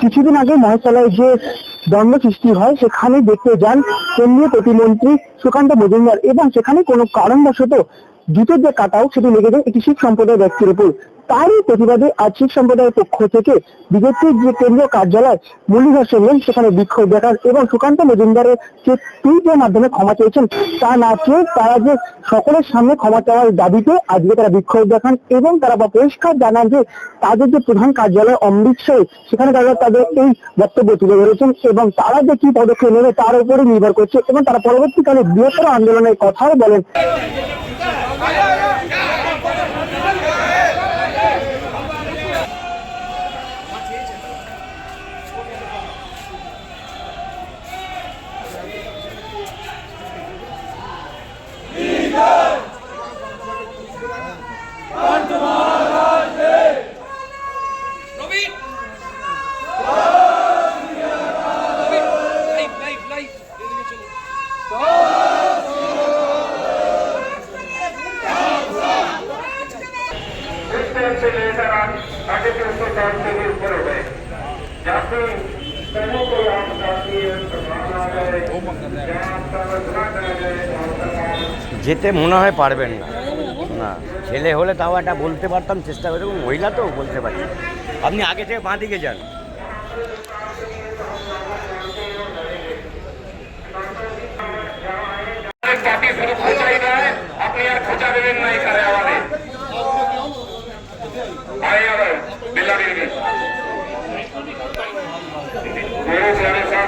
কিছুদিন আগে মহাশালায় যে দ্বন্দ্ব সৃষ্টি হয়, সেখানে দেখতে যান কেন্দ্রীয় প্রতিমন্ত্রী সুকান্ত মজুমদার এবং সেখানে কোনো কারণবশত জুতোর যে কাটাও সেটি লেগে যায় একটি শিখ সম্প্রদায়ের ব্যক্তির উপর। তারই প্রতিবাদে আজ শিখ সম্প্রদায়ের পক্ষ থেকে বিজেপির যে কেন্দ্রীয় কার্যালয় মুরলীধর সেন সেখানে বিক্ষোভ দেখান এবং সুকান্ত মজুমদারের যে টুইটের মাধ্যমে ক্ষমা চেয়েছেন, তা না চেয়ে তারা যে সকলের সামনে ক্ষমা চাওয়ার দাবিতে আজকে তারা বিক্ষোভ দেখান এবং তারা পরিষ্কার জানান যে তাদের যে প্রধান কার্যালয় অমৃতসরে সেখানে তারা তাদের এই বক্তব্য তুলে ধরেছেন এবং তারা যে কি পদক্ষেপ নেবে তার উপরে নির্ভর করছে এবং তারা পরবর্তীকালে বৃহত্তর আন্দোলনের কথাও বলেন। Fire! যেতে মনে হয় পারবেন না। না, ছেলে হলে তাও একটা বলতে পারতাম, চেষ্টা করে মহিলা তো বলতে পারি আপনি আগে থেকে বাঁ দিকে যান।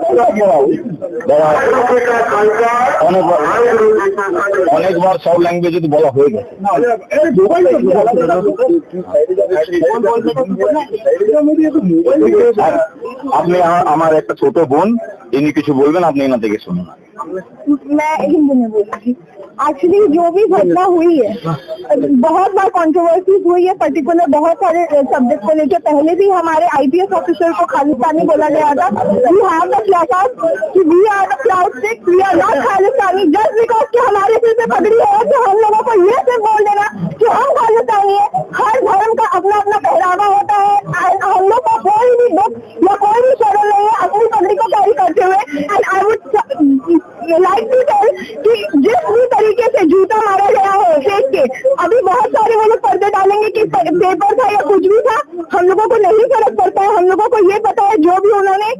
साथ संगति में बहुत बड़ी অনেকবার অনেকবার সব ল্যাঙ্গুয়েজে তো বলা হয়ে গেছে আর আপনি আমার- আমার একটা ছোট বোন ইনি কিছু বলবেন আপনি এনা থেকে শুনুন मैं हिंदी में बोलूंगी एक्चुअली जो भी घटना हुई है, बहुत बार कंट्रोवर्सीज हुई है पर्टिकुलर बहुत सारे सब्जेक्ट को लेकर पहले भी हमारे आईपीएस ऑफिसर को खालिस्तानी बोला गया था वी हैव द प्लाकार्ड कि we are the proud we are not Khalistani. Just because कि हमारे सिर पे पगड़ी है तो हम लोगों को ये सिर्फ़ बोल देना कि हम खालिस्तानी है। हर धर्म का अपना अपना पहरावा होता है and हम लोग को कोई भी दुख या कोई भी शर्म नहीं है अपनी पगड़ी को कैरी करते हुए and I would like to tell कि जिस भी तरीके से जूता मारा गया है अभी बहुत सारे वो लोग पर्दे डालेंगे कि पेपर था या कुछ भी था, हम लोगों को नहीं फ़र्क पड़ता है। हम लोगों को ये पता है, जो भी उन्होंने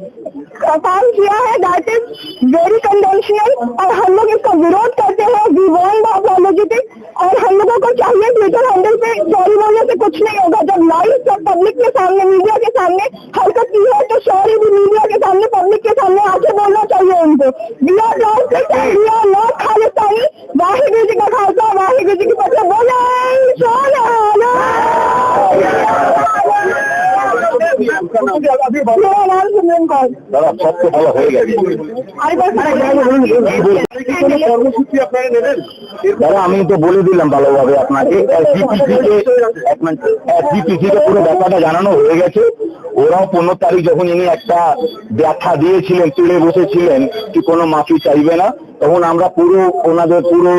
काम किया है दैट इज़ वेरी कन्वेंशनल और हम लोग इसका विरोध करते हैं। वी वॉन्ट ऑफ़ अपॉलोजेटिक और हम लोगों को चाहिए ट्विटर हैंडल पे सॉरी बोलने से कुछ नहीं होगा। जब लाइव सब पब्लिक के सामने मीडिया के सामने हरकत की है तो सॉरी भी मीडिया के सामने पब्लिक के सामने आके बोलना चाहिए उनको। We are not we are not দাদা, আমি তো বলে দিলাম ভালোভাবে আপনাকে। পুরো ব্যাপারটা জানানো হয়ে গেছে। ওরাও পনেরো তারিখ যখন ইনি একটা ব্যাথা দিয়েছিলেন তুলে বসেছিলেন, কি কোনো মাফি চাইবে না। তখন আমরা পুরো ওনাদের পুরো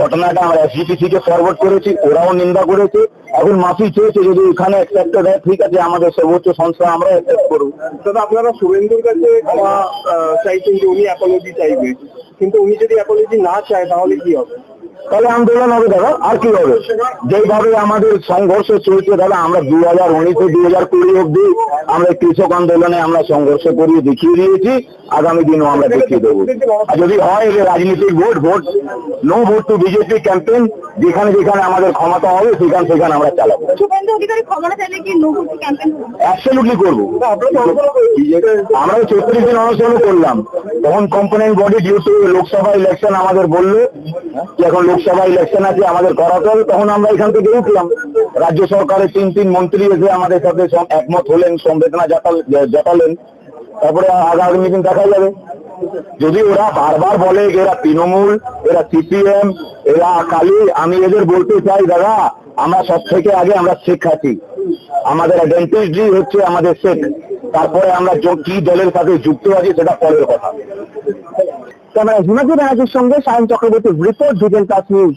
ঘটনাটা আমরা এসডিপিসি কে ফরওয়ার্ড করেছি, ওরাও নিন্দা করেছে। এখন মাফি চেয়েছে যদি এখানে অ্যাকসেপ্ট দেয়, ঠিক আছে, আমাদের সর্বোচ্চ সংস্থা আমরা অ্যাকসেপ্ট করব। দাদা আপনারা শুভেন্দুর কাছে চাইছেন যে উনি অ্যাপোলজি চাইবে। কিন্তু উনি যদি অ্যাপোলজি না চায়, তাহলে কি হবে? তাহলে আন্দোলন হবে দাদা আর কি হবে? যেভাবে আমাদের সংঘর্ষ চলছে দাদা আমরা দু হাজার উনিশে দু হাজার কুড়ি অব্দি আমরা কৃষক আন্দোলনে আমরা সংঘর্ষ করিয়ে দেখিয়ে দিয়েছি আগামী দিনও আমরা দেখিয়ে দেবো। আর যদি হয় যে রাজনীতিক vote vote no vote to BJP campaign যেখানে যেখানে আমাদের ক্ষমতা হবে সেখানে সেখানে আমরা চালাবো। অ্যাবসলিউটলি করব। আমরা ছত্রিশ দিন অনুসরণ করলাম। তখন component body due to Lok Sabha election আমাদের বলল যে এখন লোকসভা ইলেকশন আছে, আমাদের করাতে হবে। তখন আমরা এখান থেকে উঠলাম। রাজ্য সরকারের তিন তিন মন্ত্রী এসে আমাদের সাথে একমত হলেন, সমবেদনা জাতাল- জাতালেন। তারপরে আগামী দিন দেখা যাবে। যদি ওরা বারবার বলে এরা তৃণমূল, এরা সিপিএম, এরা কালি, আমি এদের বলতে চাই, দাদা, আমরা সব থেকে আগে আমরা শিক্ষার্থী আমাদের আইডেন্টিটি হচ্ছে আমাদের শেখ। তারপরে আমরা কি দলের সাথে যুক্ত আছি সেটা পরের কথা। ক্যামেরা হিমাদ্রি ব্যানার্জির সঙ্গে সায়ন চক্রবর্তীর রিপোর্ট ডিটেল কাশ্মীর